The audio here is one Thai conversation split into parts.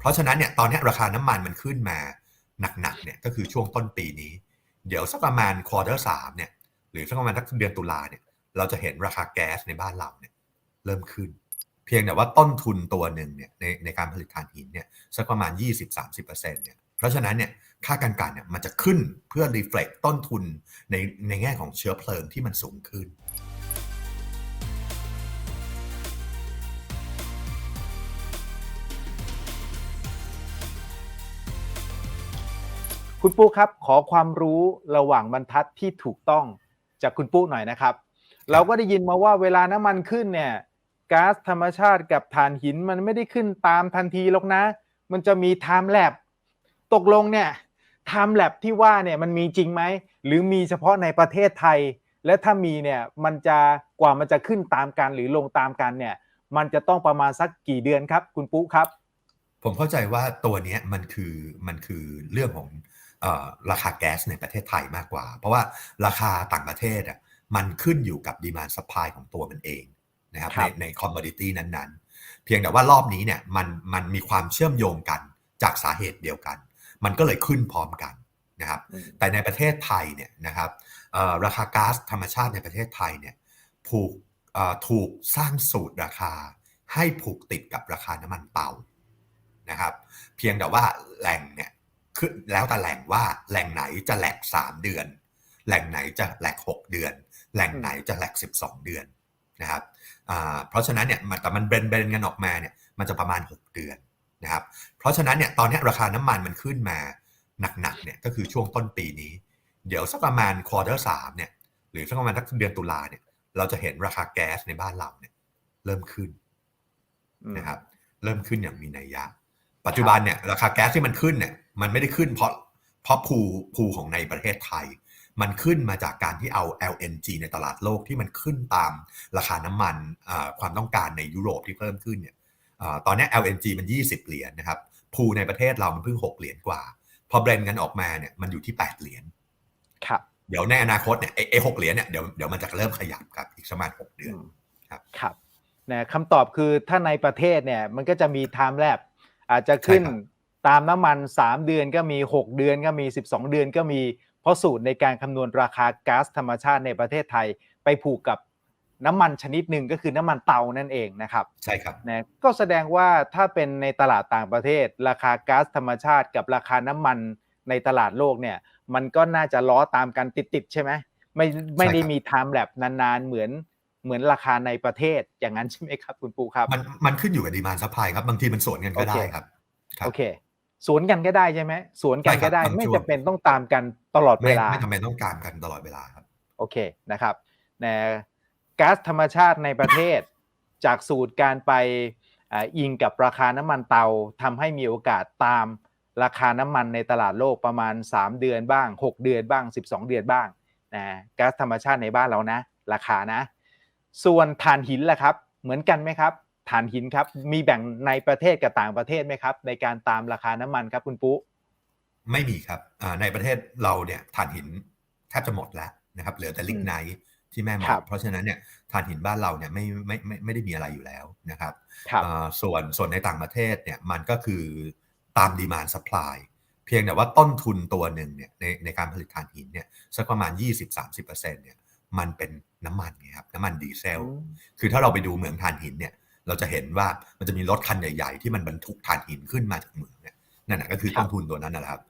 เพราะฉะนั้นเนี่ยตอนนี้ราคาน้ำมันมันขึ้นมาหนักๆเนี่ยก็คือช่วงต้นปีนี้ เดี๋ยวสักประมาณควอเตอร์สามเนี่ยหรือสักประมาณสักเดือนตุลาเนี่ยเราจะเห็นราคาแก๊สในบ้านเราเนี่ยเริ่มขึ้น เพียงแต่ว่าต้นทุนตัวหนึ่งเนี่ยในในการผลิตถ่านหินเนี่ยสักประมาณ 20-30%เนี่ยเพราะฉะนั้นเนี่ยค่าการกันเนี่ยมันจะขึ้นเพื่อ reflect ต้นทุนในในแง่ของเชื้อเพลิงที่มันสูงขึ้น คุณปุ๊ครับขอความรู้ระหว่างบรรทัดที่ถูกต้องจากคุณปุ๊หน่อยนะครับ เราก็ได้ยินมาว่าเวลาน้ำมันขึ้นเนี่ยก๊าซธรรมชาติกับถ่านหินมันไม่ได้ขึ้นตามทันทีหรอกนะ มันจะมีไทม์แลบตกลงเนี่ยไทม์แลบที่ว่าเนี่ยมันมีจริงไหมหรือมีเฉพาะในประเทศไทย และถ้ามีเนี่ยมันจะกว่ามันจะขึ้นตามกันหรือลงตามกันเนี่ย มันจะต้องประมาณสักกี่เดือนครับ คุณปุ๊ครับ ผมเข้าใจว่าตัวนี้มันคือมันคือเรื่องของ ราคาแก๊สในประเทศไทยมากกว่า เพราะว่าราคาต่างประเทศอะมันขึ้นอยู่กับดีมานสปายของตัวมันเองนะครับครัในบในคอมมอดิตี้นั้นๆ เพียงแต่ว่ารอบนี้เนี่ยมันมันมีความเชื่อมโยงกันจากสาเหตุเดียวกัน มันก็เลยขึ้นพร้อมกันนะครับแต่ในประเทศไทยเนี่ยนะครับเอ่อราคาก๊าซธรรมชาติในประเทศไทยเนี่ยผูกเอ่อถูกสร้างสูตรราคาให้ผูกติดกับราคาน้ำมันเตานะครับเพียงแต่ว่าแหล่งเนี่ย คือแล้วแต่แหล่งว่าแหล่งไหนจะแหลก3เดือน แหล่งไหนจะแหลก6เดือน แหล่งไหนจะแหลก12เดือนนะครับอ่าเพราะฉะนั้นเนี่ยมันแต่มันเบนเบนกันออกมาเนี่ยมันจะประมาณ 6 เดือนนะครับเพราะฉะนั้นเนี่ยตอนนี้ราคาน้ำมันมันขึ้นมาหนักๆเนี่ยก็คือช่วงต้นปีนี้ เดี๋ยวสักประมาณควอเตอร์สามเนี่ยหรือสักประมาณสักเดือนตุลาเนี่ยเราจะเห็นราคาแก๊สในบ้านเราเนี่ยเริ่มขึ้นอืมนะครับเริ่มขึ้นอย่างมีนัยยะ ปัจจุบันเนี่ยราคาแก๊สที่มันขึ้นเนี่ยมันไม่ได้ขึ้นเพราะเพราะภูภูของในประเทศไทย มันขึ้นมาจากการที่เอา LNG ในตลาดโลกที่มันขึ้นตามราคาน้ำมันอ่าความต้องการในยุโรปที่เพิ่มขึ้นเนี่ยอาตอนนี้ LNG มัน 20 เหรียญนะครับภูในประเทศเรามันเพิ่ง 6 เหรียญกว่า พอเบรนกันออกมาเนี่ยมันอยู่ที่ 8 เหรียญครับเดี๋ยวในอนาคตเนี่ยไอ้ไอ้หกเหรียญเนี่ยเดี๋ยวเดี๋ยวมันจะเริ่มขยับครับอีกประมาณ6เดือนครับครับนะคำตอบคือถ้าในประเทศเนี่ยมันก็จะมีไทม์แลบอาจจะขึ้นใช่ครับ ตามน้ำมัน 3 เดือนก็มี 6 เดือนก็มี 12 เดือนก็มี เพราะสูตรในการคำนวณราคาก๊าซธรรมชาติในประเทศไทย ไปผูกกับน้ำมันชนิดหนึ่งก็คือน้ำมันเตานั่นเองนะครับ ใช่ครับนะก็แสดงว่าถ้าเป็นในตลาดต่างประเทศ ราคาก๊าซธรรมชาติกับราคาน้ำมันในตลาดโลกเนี่ย มันก็น่าจะล้อตามกันติดๆใช่ไหมไม่ไม่ได้ใช่ครับมีไทม์แลบนานๆเหมือนเหมือนราคาในประเทศอย่างนั้นใช่ไหมครับ คุณปูครับ มันมันขึ้นอยู่กับดีมานซัพพลายครับ บางทีมันสวนกันก็โอเคได้ครับครับ โอเค สวนกันก็ได้ใช่ไหมสวนกันใช่ครัก็บได้บางไม่ช่วงจำเป็นต้องตามกันตลอดเวไม่ลาไม่จำเป็นต้องการกันตลอดเวลาครับโอเคนะครับนะก๊าซธรรมชาติในประเทศ จากสูตรการไปอ่าอิงกับราคาน้ำมันเตาทำให้มีโอกาสตามราคาน้ำมันในตลาดโลกประมาณ 3 เดือนบ้าง 6 เดือนบ้าง 12 เดือนบ้างนะก๊าซธรรมชาติในบ้านเรานะ ราคานะ ส่วนถ่านหินล่ะครับ เหมือนกันไหมครับ ถ่านหินครับ มีแบ่งในประเทศกับต่างประเทศไหมครับ ในการตามราคาน้ำมันครับคุณปุ๊ไม่มีครับอ่าในประเทศเราเนี่ยถ่านหินแทบจะหมดแล้วนะครับ เหลือแต่ลิกไนท์ที่แม่หมครัดบเพราะฉะนั้นเนี่ยถ่านหินบ้านเราเนี่ยไม่ไม่ไม่ไม่ได้มีอะไรอยู่แล้วนะครับครับอ่าส่วนส่วนในต่างประเทศเนี่ยมันก็คือตามดีมานสปายเพียงแต่ว่าต้นทุนตัวหนึ่งเนี่ยในในการผลิตถ่านหินเนี่ยสักประมาณ 20-30%เนี่ยมันเป็นน้ำมันไงครับน้ำมันดีเซล คือถ้าเราไปดูเหมืองถ่านหินเนี่ย เราจะเห็นว่ามันจะมีรถคันใหญ่ๆ ที่มันบรรทุกถ่านหินขึ้นมาจากเหมืองเนี่ยนั่นแหะก็คือครับต้นทุนตัวนั้นนะครับ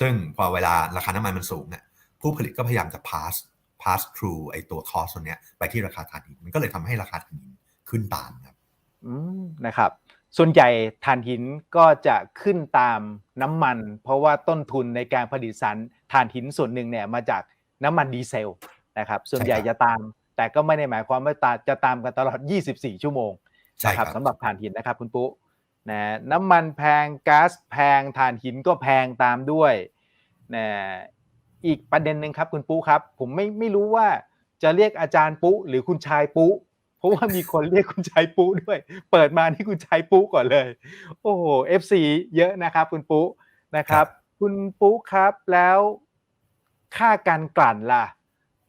ซึ่งพอเวลาราคาน้ำมันมันสูงเนี่ยผู้ผลิตก็พยายามจะ pass pass through ไอ้ตัว cost ตัวเนี้ยไปที่ราคาถ่านหินมันก็เลยทำให้ราคาถ่านหินขึ้นตามครับอืมนะครับ ส่วนใหญ่ถ่านหินก็จะขึ้นตามน้ำมัน เพราะว่าต้นทุนในการผลิตสารถ่านหินส่วนหนึ่งเนี่ยมาจากน้ำมันดีเซลนะครับ ส่วนใหญ่ใช่ครับจะตาม แต่ก็ไม่ได้หมายความว่าตาจะตามกันตลอด 24 ชั่วโมง ใช่นะคครัรับบสำหรับถ่านหินนะครับ คุณปุ๊นะน้ำมันแพงก๊าซแพงถ่านหินก็แพงตามด้วยนะอีกประเด็นหนึ่งครับ คุณปุ๊ครับ ผมไม่ไม่รู้ว่าจะเรียกอาจารย์ปุ๊หรือคุณชายปุ๊เพราะว่ามีคนเรียกคุณชายปุ๊ด้วย เปิดมาที่คุณชายปุ๊ก่อนเลย โอ้โห FC เยอะนะครับ คุณปุ๊นะครับ คุณปุ๊ครับแล้วค่าการกลั่นล่ะ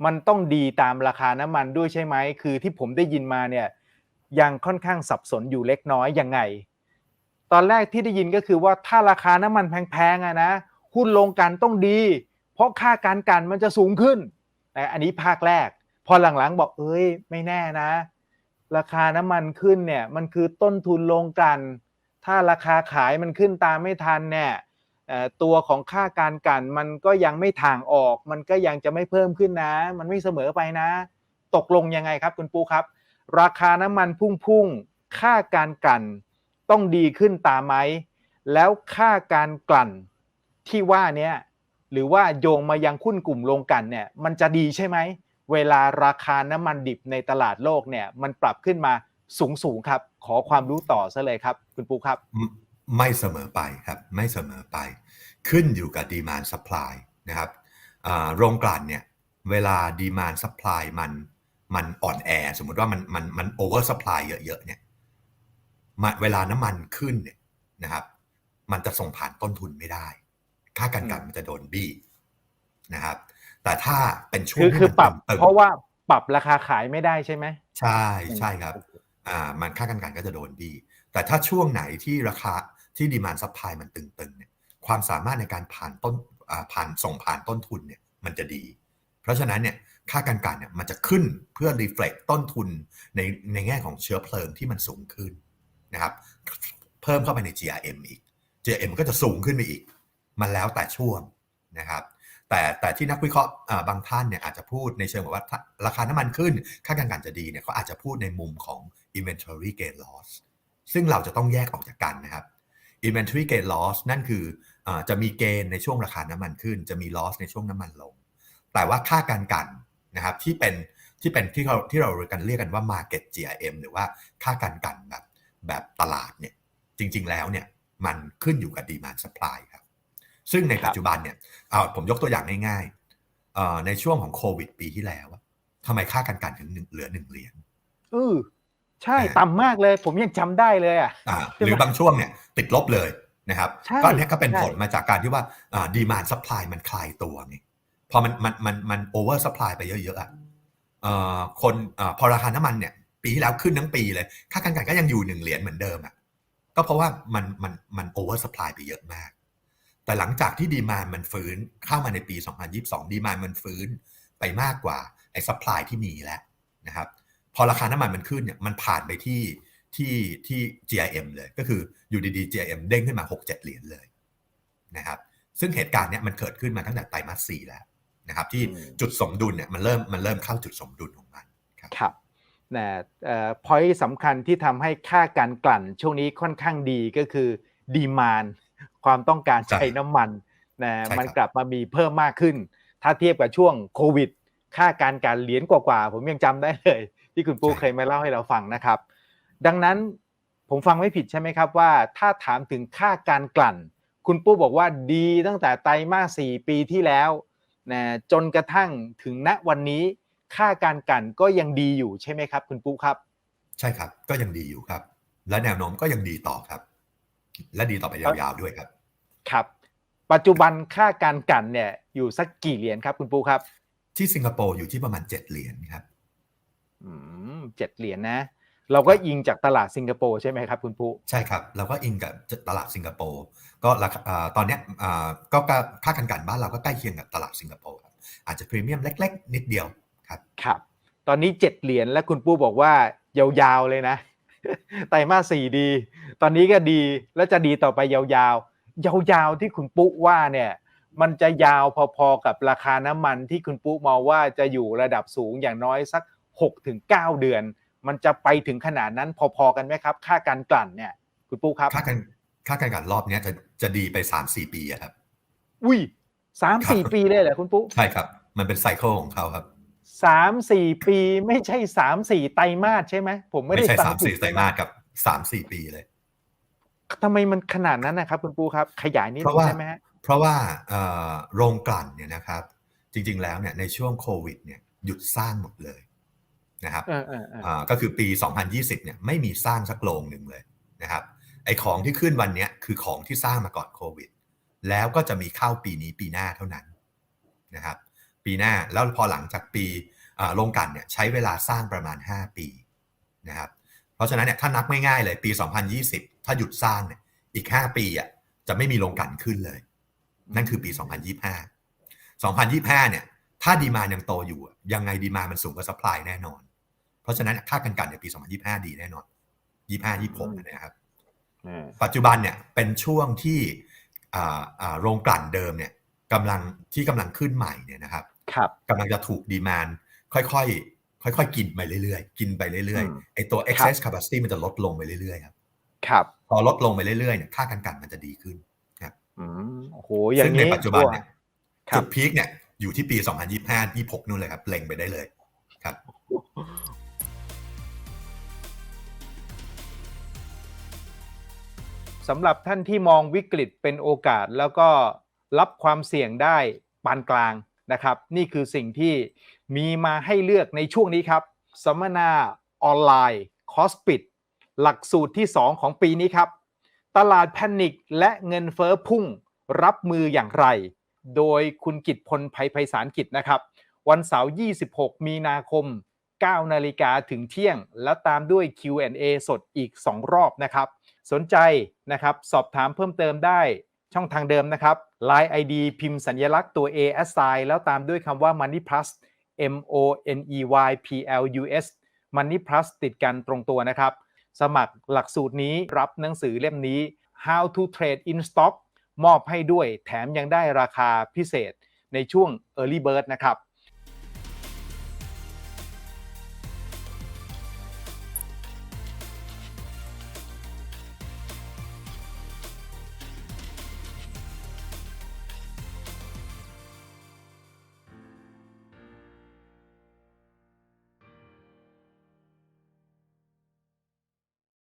มันต้องดีตามราคาน้ำมันด้วยใช่ไหมคือที่ผมได้ยินมาเนี่ย ยังค่อนข้างสับสนอยู่เล็กน้อยยังไง ตอนแรกที่ได้ยินก็คือว่าถ้าราคาน้ำมันแพงๆอะนะหุ้นลงกันต้องดี เพราะค่าการกันมันจะสูงขึ้นแต่อันนี้ภาคแรก พอหลังๆบอกเอ้ยไม่แน่นะ ราคาน้ำมันขึ้นเนี่ยมันคือต้นทุนลงกัน ถ้าราคาขายมันขึ้นตามไม่ทันเนี่ยตัวของค่าการกันมันก็ยังไม่ถ่างออก มันก็ยังจะไม่เพิ่มขึ้นนะ มันไม่เสมอไปนะ ตกลงยังไงครับคุณปูครับ ราคาน้ำมันพุ่งๆ ค่าการกลั่นต้องดีขึ้นตามไหม แล้วค่าการกลั่นที่ว่าเนี้ยหรือว่าโยงมายังหุ้นกลุ่มโรงกลั่นเนี่ยมันจะดีใช่ไหม เวลาราคาน้ำมันดิบในตลาดโลกเนี่ยมันปรับขึ้นมาสูงสูงๆครับ ขอความรู้ต่อซะเลยครับ คุณปูครับ ไม่เสมอไปครับไม่เสมอไป ขึ้นอยู่กับดีมานสปายนะครับโรงกลั่นเนี่ยเวลาดีมานสปายมัน มันอ่อนแอ สมมุติว่ามันมันมันโอเวอร์สปายเยอะๆเนี่ยมาเวลาน้ำมันขึ้นเนี่ยนะครับ มันจะส่งผ่านต้นทุนไม่ได้ ค่าการกลั่นมันจะโดนบี้นะครับ แต่ถ้าเป็นช่วงคือที่คือมันปรับตึงๆเพราะว่าปรับราคาขายไม่ได้ใช่ไหมใช่ใช่ครับอ่ามันค่าการกันก็จะโดนบี้แต่ถ้าช่วงไหนที่ราคาที่ดีมานซัพพลายมันตึงๆเนี่ยความสามารถในการผ่านต้นอ่าผ่านส่งผ่านต้นทุนเนี่ย มันจะดี เพราะฉะนั้นเนี่ยค่าการกันเนี่ยมันจะขึ้นเพื่อรีเฟล็กต้นทุนในในแง่ของเชื้อเพลิงที่มันสูงขึ้นนะครับเพิ่มเข้าไปใน GRM อีก GRM ก็จะสูงขึ้นไปอีก มันแล้วแต่ช่วงนะครับแต่แต่ที่นักวิเคราะห์บางท่านเนี่ยอาจจะพูดในเชิงว่าราคาน้ำมันขึ้น ค่าการกันจะดีเนี่ยเขาอาจจะพูดในมุมของ inventory gain loss ซึ่งเราจะต้องแยกออกจากกันนะครับ inventory gain loss นั่นคืออจะมีเกณฑ์ในช่วงราคาน้ำมันขึ้น จะมี loss ในช่วงน้ำมันลง แต่ว่าค่าการกันนะครับที่เป็นที่เป็นที่เราที่เราเรียกกันเรียกกันว่า market GRM หรือว่าค่าการกันแบบแบบตลาดเนี่ยจริง ๆ แล้วเนี่ยมันขึ้นอยู่กับ demand supply ครับซึ่งในปัจจุบันเนี่ยเอาผมยกตัวอย่างง่ายๆเอ่อในช่วงของโควิดปีที่แล้วอะทำไมค่าการกันถึงหนึ่งเหลือหนึ่งเหรียญเออใช่อ่าต่ำมากเลย ผมยังจำได้เลยอะอ่าใช่ไหมหรือบางช่วงเนี่ยติดลบเลยนะครับใช่ก็อันเนี้ยก็เป็นใช่ผลมาจากการที่ว่าดีมานซัพพลายมันคลายตัวไง พอมันมันมันมันโอเวอร์ซัพพลายไปเยอะๆอะเอ่อคนเอ่อพอราคาน้ำมันเนี่ยปีที่แล้วขึ้นทั้งปีเลย ค่าการกันก็ยังอยู่หนึ่งเหรียญเหมือนเดิมอะก็เพราะว่ามันมันมันโอเวอร์ซัพพลายไปเยอะมาก แต่หลังจากที่ดีมานมันฟื้นเข้ามาในปี 2022 ดีมานมันฟื้นไปมากกว่าไอ้ซัพพลายที่มีแล้วนะครับพอราคาน้ำมันมันขึ้นเนี่ยมันผ่านไปที่ที่ที่ GIM เลยก็คืออยู่ดีๆ GIM เด้งขึ้นมา 6-7 เหรียญเลยนะครับซึ่งเหตุการณ์เนี้ยมันเกิดขึ้นมาตั้งแต่ไตรมาส4แล้ว นะครับที่อืมจุดสมดุลเนี่ยมันเริ่มมันเริ่มเข้าจุดสมดุลของมันครับครับนะเอ่อ point สำคัญที่ทำให้ค่าการกลั่นช่วงนี้ค่อนข้างดีก็คือดีมานความต้องการใช้ใช่น้ำมันนะใช่ครับมันกลับมามีเพิ่มมากขึ้น ถ้าเทียบกับช่วงโควิด ค่าการกลั่นเหรียญกว่าๆผมยังจำได้เลย ที่คุณปูเคยมาเล่าให้เราฟังนะครับ ดังนั้นผมฟังไม่ผิดใช่ไหมครับว่า ถ้าถามถึงค่าการกลั่น คุณปู้บอกว่าดีตั้งแต่ไตรมาสสี่ปีที่แล้ว นะจนกระทั่งถึงณวันนี้ค่าการกลั่นก็ยังดีอยู่ใช่ไหมครับ คุณปุ๊ครับ ใช่ครับก็ยังดีอยู่ครับ และแนวโน้มก็ยังดีต่อครับ และดีต่อไปยาวๆด้วยครับ ครับ ปัจจุบันค่าการกลั่นเนี่ยอยู่สักกี่เหรียญครับ คุณปุ๊ครับ ที่สิงคโปร์อยู่ที่ประมาณ7เหรียญครับ อืมเจ็ดเหรียญนะ เราก็อิงจากตลาดสิงคโปร์ใช่ไหมครับคุณปุ๊ใช่ครับ เราก็อิงกับตลาดสิงคโปร์ก็ราคาอ่าตอนเนี้ยอ่าก็ก็ค่ากันกันบ้านเราก็ใกล้เคียงกับตลาดสิงคโปร์ครับอาจจะพรีเมียมเล็ก ๆ นิดเดียวครับครับตอนนี้เจ็ดเหรียญและคุณปุ๊บอกว่ายาวๆเลยนะไตรมาสสี่ดี ตอนนี้ก็ดีและจะดีต่อไปยาวๆ ยาวๆที่คุณปุ๊ว่าเนี่ยมันจะยาวพอๆกับราคาน้ำมันที่คุณปุ๊มองว่าจะอยู่ระดับสูงอย่างน้อยสัก6ถึง9เดือน มันจะไปถึงขนาดนั้นพอๆกันไหมครับ ค่าการกลั่นเนี่ย คุณปุ๊ครับค่ากันค่ากันกันรอบเนี้ยจะจะดีไปสามสี่ปีอะครับ อุ้ยสามสี่ครับปีเลยเหรอคุณปุ๊ใช่ครับ มันเป็นไซเคิลของเขาครับสามสี่ปีไม่ใช่สามสี่ไตรมาสใช่ไหมผมไม่ไม่ได้ใช่ฟังสามสี่ผิดไตรมาสกับสามสี่ปีเลยทำไมมันขนาดนั้นนะครับ คุณปุ๊ครับ ขยายนิดเพนึราะงว่าได้ไหมฮะเพราะว่าเอ่อโรงกลั่นเนี่ยนะครับ จริง ๆ แล้วเนี่ยในช่วงโควิดเนี่ยหยุดสร้างหมดเลย นะครับเออเออเอออ่าก็คือปี 2020เนี่ยไม่มีสร้างสักโรงหนึ่งเลยนะครับไอของที่ขึ้นวันเนี้ยคือของที่สร้างมาก่อนโควิด แล้วก็จะมีเข้าปีนี้ปีหน้าเท่านั้นนะครับปีหน้าแล้วพอหลังจากปีอ่าโรงกลั่นเนี่ยใช้เวลาสร้างประมาณ 5 ปีนะครับเพราะฉะนั้นเนี่ยถ้านับง่ายๆเลยปี 2020 ถ้าหยุดสร้างเนี่ยอีก 5 ปีอะจะไม่มีโรงกลั่นขึ้นเลย นั่นคือปี 2025 2025เนี่ย ถ้าดีมายังโตอยู่อะยังไงดีมามันสูงกว่าสปายแน่นอน เพราะฉะนั้นค่ากันกันในปี 2025 ดีแน่นอน 25 26นะครับอืมปัจจุบันเนี่ยเป็นช่วงที่อ่าอ่าโรงกลั่นเดิมเนี่ยกำลังที่กำลังขึ้นใหม่เนี่ยนะครับครับกำลังจะถูกดีมานค่อยๆค่อยๆกินไปเรื่อยๆ กินไปเรื่อยอืมๆไอตัว excess capacity มันจะลดลงไปเรื่อยๆครับครับ พอลดลงไปเรื่อยๆเนี่ยค่ากันกันมันจะดีขึ้นอืมโอ้โหอย่าซึ่งงในนี้ปัจจุบันเนี่ยครัจุบดพีคเนี่ย อยู่ที่ปี 2025 26 นู่นเลยครับเล็งไปได้เลยครับสำหรับท่านที่มองวิกฤตเป็นโอกาสแล้วก็รับความเสี่ยงได้ปานกลางนะครับ นี่คือสิ่งที่มีมาให้เลือกในช่วงนี้ครับสัมมนาออนไลน์คอสปิดหลักสูตรที่ 2 ของปีนี้ครับ ตลาดแพนิคและเงินเฟอ้อพุ่งรับมืออย่างไร โดยคุณกิตพลภัยไพศาลกิจนะครับ วันเสาร์26 มีนาคม 9 นาฬิกาถึงเที่ยง แล้วตามด้วย Q&A สดอีก 2 รอบนะครับ สนใจนะครับสอบถามเพิ่มเติมได้ช่องทางเดิมนะครับ Line ID พิมพ์สัญลักษณ์ตัว A S I แล้วตามด้วยคำว่า Money Plus M O N E Y P L U S Money Plus ติดกันตรงตัวนะครับ สมัครหลักสูตรนี้รับหนังสือเล่มนี้ How to Trade in Stock มอบให้ด้วย แถมยังได้ราคาพิเศษในช่วง Early Bird นะครับ